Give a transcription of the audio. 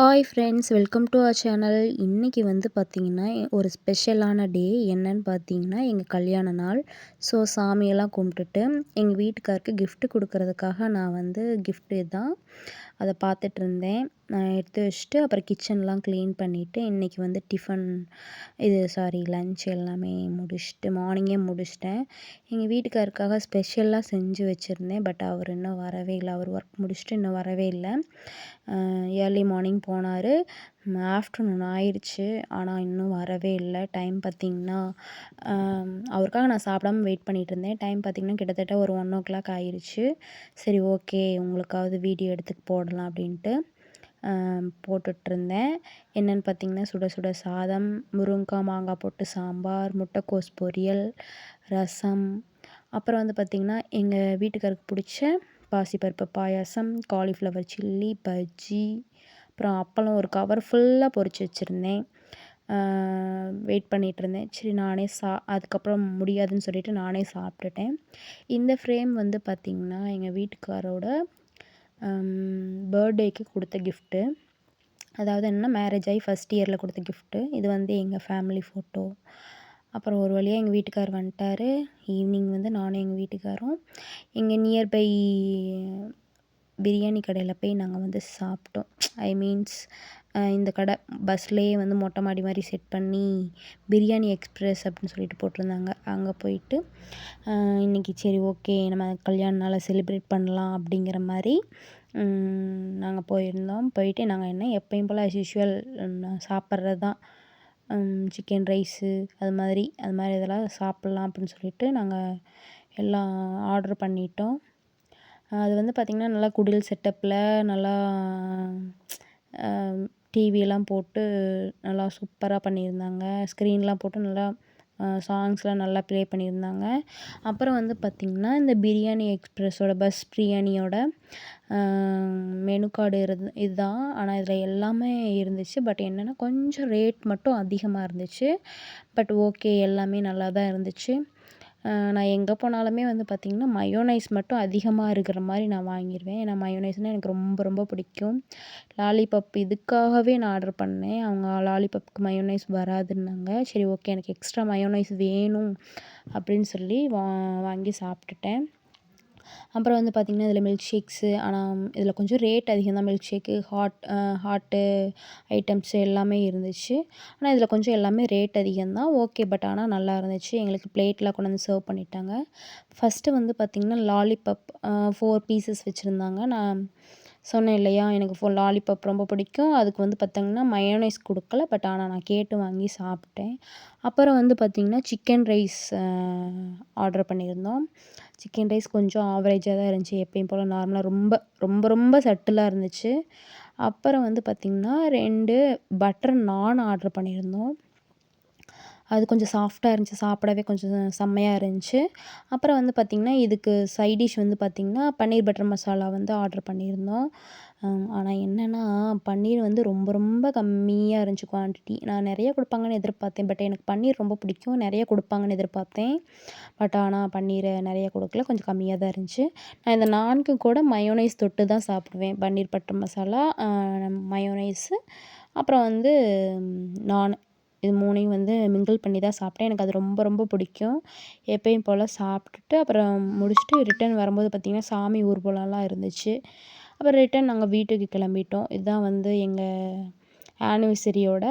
Hi friends welcome to our channel இன்றைக்கி வந்து பார்த்திங்கன்னா ஒரு ஸ்பெஷலான டே என்னன்னு பார்த்தீங்கன்னா எங்கள் கல்யாண நாள். ஸோ சாமியெல்லாம் கும்பிட்டுட்டு எங்கள் வீட்டுக்காருக்கு கிஃப்ட்டு கொடுக்கறதுக்காக நான் வந்து கிஃப்ட்டு தான். அதை பார்த்துட்டு இருந்தேன் நான் எடுத்து வச்சுட்டு அப்புறம் கிச்சன்லாம் க்ளீன் பண்ணிவிட்டு இன்றைக்கி வந்து டிஃபன் இது சாரி லன்ச் எல்லாமே முடிச்சுட்டு மார்னிங்கே முடிச்சிட்டேன். எங்கள் வீட்டுக்காருக்காக ஸ்பெஷலாக செஞ்சு வச்சுருந்தேன் பட் அவர் இன்னும் வரவே இல்லை. அவர் ஒர்க் முடிச்சுட்டு இன்னும் வரவே இல்லை. ஏர்லி மார்னிங் போனார். ஆஃப்டர்நூன் ஆயிடுச்சு ஆனால் இன்னும் வரவே இல்லை. டைம் பார்த்திங்கன்னா அவருக்காக நான் சாப்பிடாம வெயிட் பண்ணிகிட்டு இருந்தேன். டைம் பார்த்திங்கன்னா கிட்டத்தட்ட ஒரு ஒன் ஓ கிளாக் ஆயிடுச்சு சரி ஓகே உங்களுக்காவது வீடியோ எடுத்து போடலாம் அப்படின்ட்டு போட்டுட்ருந்தேன் என்னென்னு பார்த்திங்கன்னா சுட சுட சாதம் முருங்கைக்கா மாங்காய் போட்டு சாம்பார் முட்டைக்கோஸ் பொரியல் ரசம். அப்புறம் வந்து பார்த்திங்கன்னா எங்கள் வீட்டுக்காருக்கு பிடிச்ச பாசிப்பருப்பு பாயாசம் காலிஃப்ளவர் சில்லி பஜ்ஜி அப்புறம் அப்பளம் ஒரு கவர் ஃபுல்லாக பொரிச்சு வச்சுருந்தேன். வெயிட் பண்ணிகிட்ருந்தேன் சரி நானே சா அதுக்கப்புறம் முடியாதுன்னு சொல்லிட்டு நானே சாப்பிட்டுட்டேன். இந்த ஃப்ரேம் வந்து பார்த்திங்கன்னா எங்கள் வீட்டுக்காரோட பர்த்டேக்கு கொடுத்த கிஃப்ட்டு அதாவது என்னென்னா மேரேஜ் ஆகி ஃபஸ்ட் இயரில் கொடுத்த கிஃப்ட்டு இது வந்து எங்கள் ஃபேமிலி ஃபோட்டோ அப்புறம் ஒரு வழியாக எங்கள் வீட்டுக்கார் வந்துட்டார். ஈவினிங் வந்து நானும் எங்கள் வீட்டுக்காரும். எங்கள் நியர்பை பிரியாணி கடையில் போய் நாங்கள் வந்து சாப்பிட்டோம். ஐ மீன்ஸ் இந்த கடை பஸ்லேயே வந்து மொட்டை மாடி மாதிரி செட் பண்ணி பிரியாணி எக்ஸ்ப்ரெஸ் அப்படின்னு சொல்லிட்டு போட்டிருந்தாங்க. அங்கே போயிட்டு இன்றைக்கி சரி ஓகே நம்ம கல்யாண நாளை செலிப்ரேட் பண்ணலாம் அப்படிங்கிற மாதிரி நாங்கள் போயிருந்தோம். போயிட்டு நாங்கள் என்ன எப்பயும் போல் ஆஸ் யூஷுவல் சாப்பிட்றது தான் சிக்கன் ரைஸு அது மாதிரி அது மாதிரி இதெல்லாம் சாப்பிட்லாம் அப்படின்னு சொல்லிட்டு நாங்கள் எல்லாம் ஆர்டர் பண்ணிட்டோம். அது வந்து பார்த்திங்கன்னா நல்லா குடில் செட்டப்பில் நல்லா டிவிலாம் போட்டு நல்லா சூப்பராக பண்ணியிருந்தாங்க. ஸ்க்ரீன்லாம் போட்டு நல்லா சாங்ஸ்லாம் நல்லா ப்ளே பண்ணியிருந்தாங்க. அப்புறம் வந்து பார்த்திங்கன்னா இந்த பிரியாணி எக்ஸ்ப்ரெஸ்ஸோட பஸ் பிரியாணியோட மெனு கார்டு இருந் இதுதான். ஆனால் இதில் எல்லாமே இருந்துச்சு. பட் என்னென்னா கொஞ்சம் ரேட் மட்டும் அதிகமாக இருந்துச்சு. பட் ஓகே எல்லாமே நல்லா தான் இருந்துச்சு. நான் எங்கே போனாலுமே வந்து பார்த்திங்கன்னா மயோனைஸ் மட்டும் அதிகமாக இருக்கிற மாதிரி நான் வாங்கிடுவேன் ஏன்னா மயோனைஸ்னால் எனக்கு ரொம்ப ரொம்ப பிடிக்கும். லாலிபப் இதுக்காகவே நான் ஆர்டர் பண்ணேன். அவங்க லாலிபப்புக்கு மயோனைஸ் வராதுன்னாங்க. சரி ஓகே எனக்கு எக்ஸ்ட்ரா மயோனைஸ் வேணும் அப்படின்னு சொல்லி வா வாங்கி சாப்பிட்டுட்டேன். அப்புறம் வந்து பார்த்திங்கன்னா இதில் மில்க் ஷேக்ஸு ஆனால் இதில் கொஞ்சம் ரேட் அதிகம் தான் milk shake hot hot items எல்லாமே இருந்துச்சு. ஆனால் இதில் கொஞ்சம் எல்லாமே ரேட் அதிகம் தான். ஓகே பட் ஆனால் நல்லா இருந்துச்சு. எங்களுக்கு பிளேட்லாம் கொண்டு வந்து சர்வ் பண்ணிட்டாங்க. ஃபஸ்ட்டு வந்து பார்த்திங்கன்னா லாலிபப் ஃபோர் பீசஸ் வச்சுருந்தாங்க. நான் சொன்னேன் இல்லையா எனக்கு ஃபோ லாலிபப் ரொம்ப பிடிக்கும். அதுக்கு வந்து பார்த்திங்கன்னா மயோனைஸ் கொடுக்கல பட் ஆனால் நான் கேட்டு வாங்கி சாப்பிட்டேன். அப்புறம் வந்து பார்த்திங்கன்னா சிக்கன் ரைஸ் ஆர்டர் பண்ணியிருந்தோம். சிக்கன் ரைஸ் கொஞ்சம் ஆவரேஜாக தான் இருந்துச்சு எப்பயும் போல் நார்மலாக ரொம்ப ரொம்ப ரொம்ப சட்டிலாக இருந்துச்சு. அப்புறம் வந்து பார்த்திங்கன்னா ரெண்டு பட்டர் நான் ஆர்டர் பண்ணியிருந்தோம். அது கொஞ்சம் சாஃப்டாக இருந்துச்சு சாப்பிடவே கொஞ்சம் செம்மையாக இருந்துச்சு. அப்புறம் வந்து பார்த்திங்கன்னா இதுக்கு சைட் டிஷ் வந்து பார்த்திங்கன்னா பன்னீர் பட்டர் மசாலா வந்து ஆர்டர் பண்ணியிருந்தோம். ஆனால் என்னென்னா பன்னீர் வந்து ரொம்ப ரொம்ப கம்மியாக இருந்துச்சு குவான்டிட்டி நான் நிறைய கொடுப்பாங்கன்னு எதிர்பார்த்தேன். பட் எனக்கு பன்னீர் ரொம்ப பிடிக்கும். நிறைய கொடுப்பாங்கன்னு எதிர்பார்த்தேன். பட் ஆனால் பன்னீரை நிறைய கொடுக்கல. கொஞ்சம் கம்மியாக தான் இருந்துச்சு. நான் இந்த நான்கு கூட மயோனைஸ் தொட்டு தான் சாப்பிடுவேன். பன்னீர் பட்டர் மசாலா மயோனைஸு அப்புறம் வந்து நான் இது மூணையும் வந்து மிங்கிள் பண்ணி தான் சாப்பிட்டேன். எனக்கு அது ரொம்ப ரொம்ப பிடிக்கும். எப்பயும் போல் சாப்பிட்டுட்டு அப்புறம் முடிச்சுட்டு ரிட்டன் வரும்போது பார்த்திங்கன்னா சாமி ஊர்வலம்லாம் இருந்துச்சு. அப்புறம் ரிட்டன் நாங்கள் வீட்டுக்கு கிளம்பிட்டோம். இதுதான் வந்து எங்கள் ஆனிவர்சரியோட